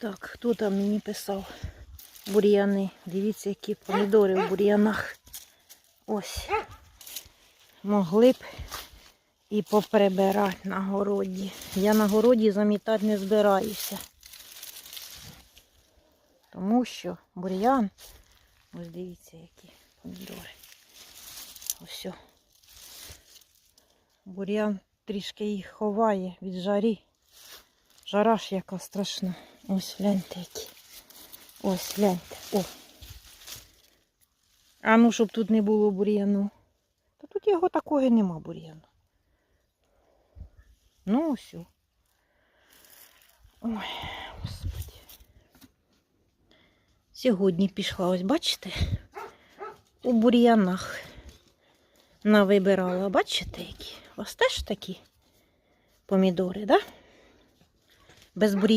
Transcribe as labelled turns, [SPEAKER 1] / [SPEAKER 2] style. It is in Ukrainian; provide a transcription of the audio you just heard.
[SPEAKER 1] Так, хто там мені писав? Бур'яни. Дивіться, які помідори в бур'янах. Ось. Могли б і поприбирати на городі. Я на городі замітати не збираюся. Тому що бур'ян, ось дивіться, які помідори. Ось. Бур'ян трішки їх ховає від жарі. Жара ж яка страшна. Ось гляньте які. Ось гляньте. О. А ну, щоб тут не було бур'яну. Та тут його такого і нема бур'яну. Ну, ось. Ой, господи. Сьогодні пішла, ось бачите? У бур'янах навибирала. Бачите, які? Вас теж такі помідори, так? Да? Без бур'янів.